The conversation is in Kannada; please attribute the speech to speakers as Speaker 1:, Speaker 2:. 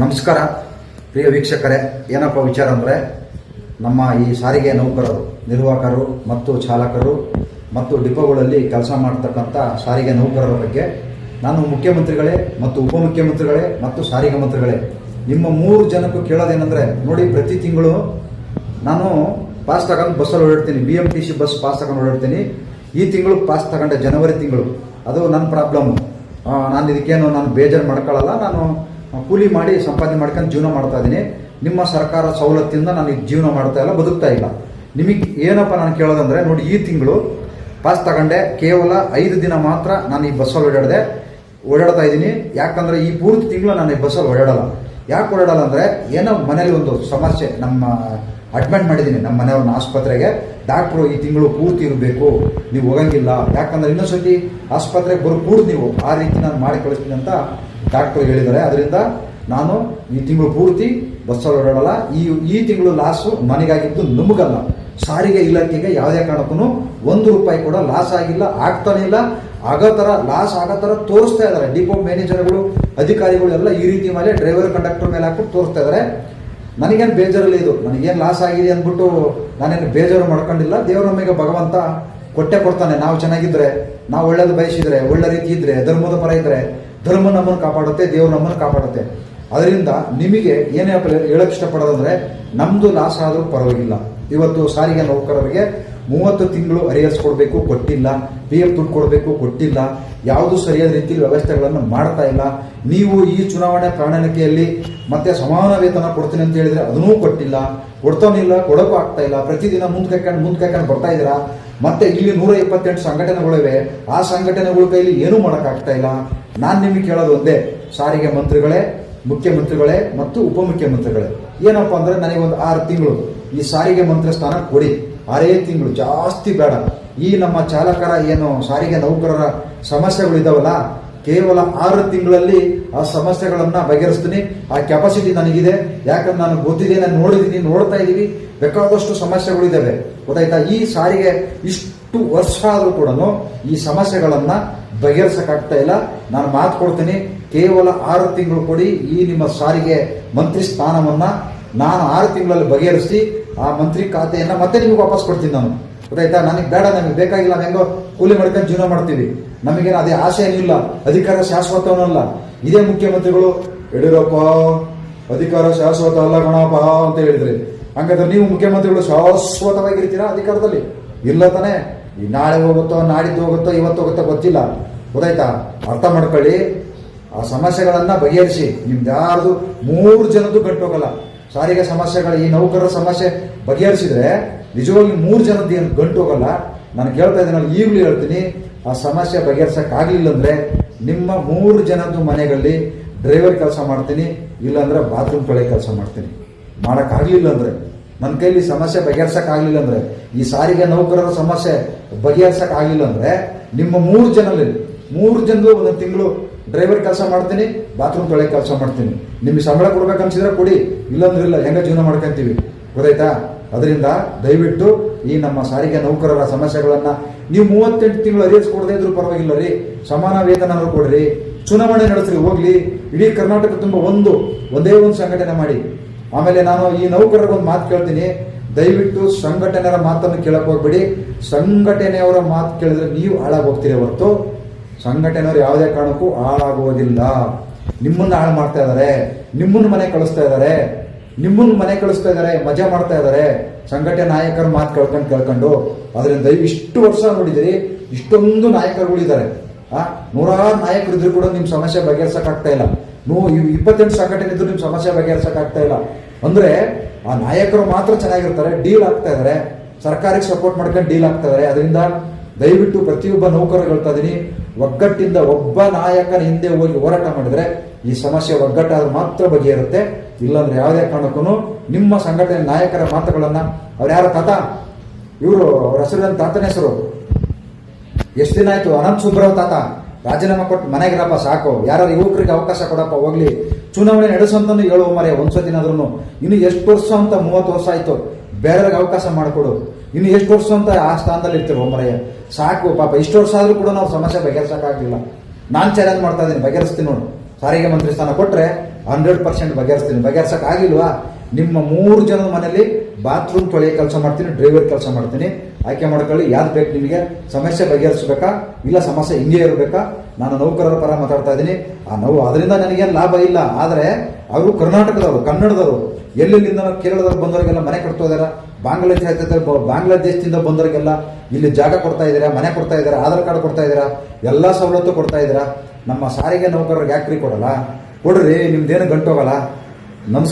Speaker 1: ನಮಸ್ಕಾರ. ಪ್ರಿಯ ವೀಕ್ಷಕರೇ, ಏನಪ್ಪ ವಿಚಾರ ಅಂದರೆ, ನಮ್ಮ ಈ ಸಾರಿಗೆ ನೌಕರರು, ನಿರ್ವಾಹಕರು ಮತ್ತು ಚಾಲಕರು ಮತ್ತು ಡಿಪೋಗಳಲ್ಲಿ ಕೆಲಸ ಮಾಡ್ತಕ್ಕಂಥ ಸಾರಿಗೆ ನೌಕರರ ಬಗ್ಗೆ ನಾನು ಮುಖ್ಯಮಂತ್ರಿಗಳೇ ಮತ್ತು ಉಪಮುಖ್ಯಮಂತ್ರಿಗಳೇ ಮತ್ತು ಸಾರಿಗೆ ಮಂತ್ರಿಗಳೇ, ನಿಮ್ಮ ಮೂರು ಜನಕ್ಕೂ ಕೇಳೋದೇನೆಂದರೆ, ನೋಡಿ ಪ್ರತಿ ತಿಂಗಳು ನಾನು ಪಾಸ್ ತಗೊಂಡು ಬಸ್ಸಲ್ಲಿ ಓಡಾಡ್ತೀನಿ B M T C bus pass ತಗೊಂಡು ಓಡಾಡ್ತೀನಿ. ಈ ತಿಂಗಳು ಪಾಸ್ ತಗೊಂಡೆ ಜನವರಿ ತಿಂಗಳು. ಅದು ನನ್ನ ಪ್ರಾಬ್ಲಮ್ಮು ನಾನು ಇದಕ್ಕೇನು ನಾನು ಬೇಜಾರು ಮಾಡ್ಕೊಳ್ಳಲ್ಲ ನಾನು ಕೂಲಿ ಮಾಡಿ ಸಂಪಾದನೆ ಮಾಡ್ಕೊಂಡು ಜೀವನ ಮಾಡ್ತಾ ಇದ್ದೀನಿ ನಿಮ್ಮ ಸರ್ಕಾರ ಸವಲತ್ತಿಂದ ನಾನು ಜೀವನ ಮಾಡ್ತಾ ಇಲ್ಲ, ಬದುಕ್ತಾ ಇಲ್ಲ. ನಿಮಗೆ ಏನಪ್ಪ ನಾನು ಕೇಳೋದಂದ್ರೆ, ನೋಡಿ ಈ ತಿಂಗಳು ಪಾಸ್ ತಗೊಂಡೆ, ಕೇವಲ ಐದು ದಿನ ಮಾತ್ರ ನಾನು ಈ ಬಸ್ಸಲ್ಲಿ ಓಡಾಡಿದೆ. ಓಡಾಡ್ತಾ ಇದ್ದೀನಿ ಯಾಕಂದ್ರೆ ಈ ಪೂರ್ತಿ ತಿಂಗಳು ನಾನು ಈ ಬಸ್ಸಲ್ಲಿ ಓಡಾಡಲ್ಲ. ಯಾಕೆ ಓಡಾಡಲ್ಲ ಅಂದರೆ, ಏನೋ ಮನೇಲಿ ಒಂದು ಸಮಸ್ಯೆ, ನಮ್ಮ ಅಡ್ಮಿಟ್ ಮಾಡಿದ್ದೀನಿ ನಮ್ಮ ಮನೆಯವ್ರನ್ನ ಆಸ್ಪತ್ರೆಗೆ. ಡಾಕ್ಟ್ರು ಈ ತಿಂಗಳು ಪೂರ್ತಿ ಇರಬೇಕು, ನೀವು ಹೋಗಂಗಿಲ್ಲ. ಯಾಕಂದ್ರೆ ಇನ್ನೊಂದ್ಸತಿ ಆಸ್ಪತ್ರೆಗೆ ಬರೋ ಕೂಡ ನೀವು. ಆ ರೀತಿ ನಾನು ಮಾಡಿ ಕಳಿಸ್ತೀನಿ ಅಂತ ಡಾಕ್ಟ್ರು ಹೇಳಿದ್ದಾರೆ. ಅದರಿಂದ ನಾನು ಈ ತಿಂಗಳು ಪೂರ್ತಿ ಬಸ್ಸಲ್ಲಿ ಓಡಾಡಲ್ಲ. ಈ ಈ ತಿಂಗಳು ಲಾಸು ಮನೆಗಾಗಿದ್ದು ನಮಗಲ್ಲ. ಸಾರಿಗೆ ಇಲಾಖೆಗೆ ಯಾವುದೇ ಕಾರಣಕ್ಕೂ ಒಂದು ರೂಪಾಯಿ ಕೂಡ ಲಾಸ್ ಆಗಿಲ್ಲ, ಆಗ್ತಾನೆ ಇಲ್ಲ. ಆಗೋ ಥರ ಲಾಸ್ ಆಗೋ ಥರ ತೋರಿಸ್ತಾ ಇದ್ದಾರೆ. ಡಿಪೋ ಮ್ಯಾನೇಜರ್ಗಳು, ಅಧಿಕಾರಿಗಳು ಎಲ್ಲ ಈ ರೀತಿ ಮೇಲೆ ಡ್ರೈವರ್, ಕಂಡಕ್ಟರ್ ಮೇಲೆ ಹಾಕ್ಬಿಟ್ಟು ತೋರಿಸ್ತಾ ಇದ್ದಾರೆ. ನನಗೇನು ಬೇಜಾರಲ್ಲ ಇದು? ನನಗೇನು ಲಾಸ್ ಆಗಿದೆ ಅಂದ್ಬಿಟ್ಟು ನಾನೇನು ಬೇಜಾರು ಮಾಡ್ಕೊಂಡಿಲ್ಲ. ದೇವರ ನಮಗೆ ಭಗವಂತ ಕೊಟ್ಟೆ ಕೊಡ್ತಾನೆ. ನಾವು ಚೆನ್ನಾಗಿದ್ದರೆ ನಾವು ಒಳ್ಳೇದು ಬಯಸಿದ್ರೆ, ಒಳ್ಳೆ ರೀತಿ ಇದ್ದರೆ ಧರ್ಮದ ಪರ ಇದ್ರೆ ಧರ್ಮ ನಮ್ಮನ್ನು ಕಾಪಾಡುತ್ತೆ, ದೇವರು ನಮ್ಮನ್ನು ಕಾಪಾಡುತ್ತೆ. ಅದರಿಂದ ನಿಮಗೆ ಏನೇ ಹೇಳಕ್ ಇಷ್ಟಪಡೋದಂದ್ರೆ, ನಮ್ದು ಲಾಸ್ ಆದರೂ ಪರವಾಗಿಲ್ಲ. ಇವತ್ತು ಸಾರಿಗೆ ನೌಕರರಿಗೆ ಮೂವತ್ತು ತಿಂಗಳು ಅರಿಯರ್ಸ್ ಕೊಡಬೇಕು, ಕೊಟ್ಟಿಲ್ಲ. ಪಿ ಎಫ್ ದುಡ್ಡು ಕೊಡಬೇಕು, ಕೊಟ್ಟಿಲ್ಲ. ಯಾವುದು ಸರಿಯಾದ ರೀತಿಯಲ್ಲಿ ವ್ಯವಸ್ಥೆಗಳನ್ನು ಮಾಡ್ತಾ ಇಲ್ಲ. ನೀವು ಈ ಚುನಾವಣೆ ಪ್ರಣಾಳಿಕೆಯಲ್ಲಿ ಮತ್ತೆ ಸಮಾನ ವೇತನ ಕೊಡ್ತೀನಿ ಅಂತ ಹೇಳಿದ್ರೆ ಅದನ್ನೂ ಕೊಟ್ಟಿಲ್ಲ. ಕೊಡ್ತಾನಿಲ್ಲ, ಕೊಡೋಕ್ಕೂ ಆಗ್ತಾ ಇಲ್ಲ. ಪ್ರತಿದಿನ ಮುಂದೆ ಕೈಕೊಂಡು ಮುಂದೆ ಕೈಕೊಂಡು ಬರ್ತಾ ಇದ್ದೀರಾ? ಮತ್ತೆ ಇಲ್ಲಿ ನೂರ ಇಪ್ಪತ್ತೆಂಟು ಸಂಘಟನೆಗಳಿವೆ ಆ ಸಂಘಟನೆಗಳ ಕೈಲಿ ಏನೂ ಮಾಡೋಕ್ಕಾಗ್ತಾ ಇಲ್ಲ. ನಾನು ನಿಮಗೆ ಕೇಳೋದು ಒಂದೇ, ಸಾರಿಗೆ ಮಂತ್ರಿಗಳೇ, ಮುಖ್ಯಮಂತ್ರಿಗಳೇ ಮತ್ತು ಉಪಮುಖ್ಯಮಂತ್ರಿಗಳೇ. ಏನಪ್ಪ ಅಂದ್ರೆ ನನಗೆ ಒಂದು ಆರು ತಿಂಗಳು. ಈ ಸಾರಿಗೆ ಮಂತ್ರಿ ಸ್ಥಾನ ಕೊಡಿ. ಆರೇ ತಿಂಗಳು, ಜಾಸ್ತಿ ಬೇಡ. ಈ ನಮ್ಮ ಚಾಲಕರ ಏನು ಸಾರಿಗೆ ನೌಕರರ ಸಮಸ್ಯೆಗಳಿದಾವಲ್ಲ ಕೇವಲ ಆರು ತಿಂಗಳಲ್ಲಿ ಆ ಸಮಸ್ಯೆಗಳನ್ನ ಬಗೆಹರಿಸ್ತೀನಿ. ಆ ಕೆಪಾಸಿಟಿ ನನಗಿದೆ. ಯಾಕಂದ್ರೆ ನಾನು ಗೊತ್ತಿದೆ, ನಾನು ನೋಡಿದ್ದೀನಿ, ನೋಡ್ತಾ ಇದ್ದೀವಿ. ಬೇಕಾದಷ್ಟು ಸಮಸ್ಯೆಗಳಿದ್ದಾವೆ ಗೊತ್ತಾಯ್ತಾ? ಈ ಸಾರಿಗೆ ಇಷ್ಟು ವರ್ಷ ಆದರೂ ಕೂಡ ಈ ಸಮಸ್ಯೆಗಳನ್ನ ಬಗೆಹರಿಸಕ್ಕಾಗ್ತಾ ಇಲ್ಲ. ನಾನು ಮಾತು ಕೊಡ್ತೀನಿ, ಕೇವಲ ಆರು ತಿಂಗಳು ಕೊಡಿ ಈ ನಿಮ್ಮ ಸಾರಿಗೆ ಮಂತ್ರಿ ಸ್ಥಾನವನ್ನ ನಾನು ಆರು ತಿಂಗಳಲ್ಲಿ ಬಗೆಹರಿಸಿ ಆ ಮಂತ್ರಿ ಖಾತೆಯನ್ನ ಮತ್ತೆ ನಿಮಗೆ ವಾಪಸ್ ಕೊಡ್ತೀನಿ ನಾನು. ಗೊತ್ತಾಯ್ತಾ? ನನಗೆ ಬೇಡ, ನಮಗೆ ಬೇಕಾಗಿಲ್ಲ ಹೆಂಗೋ ಕೂಲಿ ಮಾಡ್ಕೊಂಡು ಜೀವನ ಮಾಡ್ತೀವಿ. ನಮಗೇನು ಅದೇ ಆಸೆ ಏನಿಲ್ಲ ಅಧಿಕಾರ ಶಾಶ್ವತವನ್ನಲ್ಲ ಇದೇ ಮುಖ್ಯಮಂತ್ರಿಗಳು, ಯಡಿಯೂರಪ್ಪ, ಅಧಿಕಾರ ಶಾಶ್ವತ ಅಲ್ಲ ಗಣಪ ಅಂತ ಹೇಳಿದ್ರಿ. ಹಂಗಾದ್ರೆ ನೀವು ಮುಖ್ಯಮಂತ್ರಿಗಳು ಶಾಶ್ವತವಾಗಿರ್ತೀರಾ ಅಧಿಕಾರದಲ್ಲಿ? ಇಲ್ಲ ತಾನೇ. ಈ ನಾಳೆ ಹೋಗುತ್ತೋ, ನಾಡಿದ್ದು ಹೋಗುತ್ತೋ, ಇವತ್ತು ಹೋಗುತ್ತೋ ಗೊತ್ತಿಲ್ಲ. ಗೊತ್ತಾಯ್ತಾ? ಅರ್ಥ ಮಾಡ್ಕೊಳ್ಳಿ. ಆ ಸಮಸ್ಯೆಗಳನ್ನು ಬಗೆಹರಿಸಿ. ನಿಮ್ದು ಯಾರ್ದು ಮೂರು ಜನದ್ದು ಗಂಟೋಗಲ್ಲ ಸಾರಿಗೆ ಸಮಸ್ಯೆಗಳು, ಈ ನೌಕರರ ಸಮಸ್ಯೆ ಬಗೆಹರಿಸಿದ್ರೆ ನಿಜವಾಗಿ ಮೂರು ಜನದ್ದು ಏನು ಗಂಟು ಹೋಗಲ್ಲ. ನಾನು ಕೇಳ್ತಾ ನಾನು ಈಗಲೂ ಹೇಳ್ತೀನಿ, ಆ ಸಮಸ್ಯೆ ಬಗೆಹರಿಸೋಕ್ಕಾಗಲಿಲ್ಲ ಅಂದರೆ ನಿಮ್ಮ ಮೂರು ಜನದ್ದು ಮನೆಗಳಲ್ಲಿ ಡ್ರೈವರ್ ಕೆಲಸ ಮಾಡ್ತೀನಿ, ಇಲ್ಲಾಂದರೆ ಬಾತ್ರೂಮ್ ಕಳೆ ಕೆಲಸ ಮಾಡ್ತೀನಿ. ಮಾಡೋಕ್ಕಾಗಲಿಲ್ಲ ಅಂದ್ರೆ. ನನ್ನ ಕೈಲಿ ಸಮಸ್ಯೆ ಬಗೆಹರ್ಸಕ್ಕಾಗಲಿಲ್ಲ ಅಂದ್ರೆ, ಈ ಸಾರಿಗೆ ನೌಕರರ ಸಮಸ್ಯೆ ಬಗೆಹರ್ಸಕ್ಕಾಗಲಿಲ್ಲ ಅಂದ್ರೆ, ನಿಮ್ಮ ಮೂರು ಜನಲ್ಲಿ ಮೂರು ಜನರು ಒಂದು ತಿಂಗಳು ಡ್ರೈವರ್ ಕೆಲಸ ಮಾಡ್ತೀನಿ ಬಾತ್ರೂಮ್ ತೊಳೆ ಕೆಲಸ ಮಾಡ್ತೀನಿ. ನಿಮಗೆ ಸಂಬಳ ಕೊಡ್ಬೇಕನ್ಸಿದ್ರೆ ಕೊಡಿ, ಇಲ್ಲಂದ್ರೆ ಇಲ್ಲ, ಹೆಂಗ ಜೀವನ ಮಾಡ್ಕೊಂತೀವಿ. ಗೊತ್ತಾಯ್ತಾ? ಅದರಿಂದ ದಯವಿಟ್ಟು ಈ ನಮ್ಮ ಸಾರಿಗೆ ನೌಕರರ ಸಮಸ್ಯೆಗಳನ್ನ ನೀವು ಮೂವತ್ತೆಂಟು ತಿಂಗಳು ಅರಿಯರ್ಸ್ ಕೊಡದೇ ಇದ್ರು ಪರವಾಗಿಲ್ಲ ರೀ. ಸಮಾನ ವೇತನ ಕೊಡ್ರಿ. ಚುನಾವಣೆ ನಡೆಸ್ರಿ, ಹೋಗ್ಲಿ. ಇಡೀ ಕರ್ನಾಟಕ ತುಂಬ ಒಂದು, ಒಂದೇ ಒಂದು ಸಂಘಟನೆ ಮಾಡಿ. ಆಮೇಲೆ ನಾನು ಈ ನೌಕರರಿಗೊಂದು ಮಾತು ಕೇಳ್ತೀನಿ. ದಯವಿಟ್ಟು ಸಂಘಟನೆಯ ಮಾತನ್ನು ಕೇಳಕ್ ಹೋಗ್ಬೇಡಿ. ಸಂಘಟನೆಯವರ ಮಾತು ಕೇಳಿದ್ರೆ ನೀವು ಹಾಳಾಗಿ ಹೋಗ್ತೀರಿ ಹೊರತು. ಸಂಘಟನೆಯವರು ಯಾವುದೇ ಕಾರಣಕ್ಕೂ ಹಾಳಾಗುವುದಿಲ್ಲ ನಿಮ್ಮನ್ನ ಹಾಳು ಮಾಡ್ತಾ ಇದ್ದಾರೆ ನಿಮ್ಮನ್ನ ಮನೆ ಕಳಿಸ್ತಾ ಇದ್ದಾರೆ ನಿಮ್ಮನ್ನ ಮನೆ ಕಳಿಸ್ತಾ ಇದ್ದಾರೆ ಮಜಾ ಮಾಡ್ತಾ ಇದ್ದಾರೆ ಸಂಘಟನೆ ನಾಯಕರ ಮಾತು ಕೇಳ್ಕೊಂಡು ಕೇಳ್ಕೊಂಡು. ಅದರಿಂದ ದಯವಿಷ್ಟು ಇಷ್ಟು ವರ್ಷ ನೋಡಿದಿರಿ. ಇಷ್ಟೊಂದು ನಾಯಕರುಗಳಿದ್ದಾರೆ. ಆ, ನೂರಾರು ನಾಯಕರು ಇದ್ರು ಕೂಡ ನಿಮ್ಮ ಸಮಸ್ಯೆ ಬಗೆಹರ್ಸಕ್ ಆಗ್ತಾ ಇಲ್ಲ. ನೂ ಇಪ್ಪತ್ತೆಂಟು ಸಂಘಟನೆ ಇದ್ರು ನಿಮ್ಮ ಸಮಸ್ಯೆ ಬಗೆಹರಿಸೋಕ್ಕಾಗ್ತಾ ಇಲ್ಲ. ಅಂದ್ರೆ ಆ ನಾಯಕರು ಮಾತ್ರ ಚೆನ್ನಾಗಿರ್ತಾರೆ, ಡೀಲ್ ಆಗ್ತಾ ಇದಾರೆ. ಸರ್ಕಾರಕ್ಕೆ ಸಪೋರ್ಟ್ ಮಾಡ್ಕೊಂಡು ಡೀಲ್ ಆಗ್ತಾ ಇದಾರೆ. ಅದರಿಂದ ದಯವಿಟ್ಟು ಪ್ರತಿಯೊಬ್ಬ ನೌಕರರು ಹೇಳ್ತಾ ಒಗ್ಗಟ್ಟಿಂದ ಒಬ್ಬ ನಾಯಕನ ಹಿಂದೆ ಹೋಗಿ ಹೋರಾಟ ಮಾಡಿದರೆ ಈ ಸಮಸ್ಯೆ ಒಗ್ಗಟ್ಟಾದ್ರೆ ಮಾತ್ರ ಬಗೆಹರುತ್ತೆ. ಇಲ್ಲಾಂದ್ರೆ ಯಾವುದೇ ಕಾರಣಕ್ಕೂ ನಿಮ್ಮ ಸಂಘಟನೆ ನಾಯಕರ ಮಾತುಗಳನ್ನ ಅವ್ರು ಯಾರ ತಾತ? ಇವರು ಅವ್ರ ಹೆಸರು ತಾತನ ಹೆಸರು? ಎಷ್ಟು ದಿನ ಆಯ್ತು? ಅನಂತ ಸುಬ್ರವ್ ತಾತ? ರಾಜೀನಾಮೆ ಕೊಟ್ಟು ಮನೆಗಿರಪ್ಪ ಸಾಕು. ಯಾರು ಯುವಕರಿಗೆ ಅವಕಾಶ ಕೊಡಪ್ಪ, ಹೋಗ್ಲಿ. ಚುನಾವಣೆ ನಡೆಸಂತನು ಹೇಳುವ ಮರೆ ಒಂದ್ಸತಿನಾದ್ರೂ ಇನ್ನು ಎಷ್ಟು ವರ್ಷ ಅಂತ ಮೂವತ್ತು ವರ್ಷ ಆಯ್ತು. ಬೇರೆಯವ್ರಿಗೆ ಅವಕಾಶ ಮಾಡಿಕೊಡು. ಇನ್ನು ಎಷ್ಟು ವರ್ಷ ಅಂತ ಆ ಸ್ಥಾನದಲ್ಲಿ ಇರ್ತೀವಿ ಹೋಮರಯ್ಯ ಸಾಕು ಪಾಪ, ಇಷ್ಟು ವರ್ಷ ಆದರೂ ಕೂಡ ನಾವು ಸಮಸ್ಯೆ ಬಗೆಹರಿಸೋಕ್ಕಾಗಲಿಲ್ಲ. ನಾನು ಚಾಲೆಂಜ್ ಮಾಡ್ತಾ ಇದ್ದೀನಿ, ಬಗೆಹರಿಸ್ತೀನಿ ನೋಡು. ಸಾರಿಗೆ ಮಂತ್ರಿ ಸ್ಥಾನ ಕೊಟ್ಟರೆ ಹಂಡ್ರೆಡ್ ಪರ್ಸೆಂಟ್ ಬಗೆಹರಿಸ್ತೀನಿ. ಬಗೆಹರ್ಸಕ್ ಆಗಿಲ್ವಾ ನಿಮ್ಮ ಮೂರು ಜನದ ಮನೇಲಿ ಬಾತ್ರೂಮ್ ತೊಳೆಯ ಕೆಲಸ ಮಾಡ್ತೀನಿ ಡ್ರೈವರ್ ಕೆಲಸ ಮಾಡ್ತೀನಿ. ಆಯ್ಕೆ ಮಾಡ್ಕೊಳ್ಳಿ ಯಾರು ಬೇಕು ನಿಮಗೆ? ಸಮಸ್ಯೆ ಬಗೆಹರಿಸಬೇಕಾ? ಇಲ್ಲ ಸಮಸ್ಯೆ ಹಿಂಗೆ ಇರಬೇಕಾ? ನಾನು ನೌಕರರ ಪರ ಮಾತಾಡ್ತಾ ಇದ್ದೀನಿ. ಆ ನೋವು ಅದರಿಂದ ನನಗೇನು ಲಾಭ ಇಲ್ಲ. ಆದರೆ ಅವರು ಕರ್ನಾಟಕದವರು, ಕನ್ನಡದವರು ಎಲ್ಲೆಲ್ಲಿಂದ ಕೇರಳದವ್ರು ಬಂದವರಿಗೆಲ್ಲ ಮನೆ ಕಟ್ತಾ ಇದಾರ ಬಾಂಗ್ಲಾದೇಶ ಬಾಂಗ್ಲಾದೇಶದಿಂದ ಬಂದವರಿಗೆಲ್ಲ ಇಲ್ಲಿ ಜಾಗ ಕೊಡ್ತಾ ಇದ್ದೀರಾ, ಮನೆ ಕೊಡ್ತಾ ಇದ್ದೀರಾ, ಆಧಾರ್ ಕಾರ್ಡ್ ಕೊಡ್ತಾ ಇದ್ದೀರಾ, ಎಲ್ಲ ಸವಲತ್ತು ಕೊಡ್ತಾ ಇದ್ದೀರಾ. ನಮ್ಮ ಸಾರಿಗೆ ನೌಕರರಿಗೆ ಯಾಕ್ರಿ ಕೊಡಲ್ಲ? ಕೊಡ್ರಿ, ನಿಮ್ದೇನು ಗಂಟೋಗಲ್ಲ ನಮಸ್ಕಾರ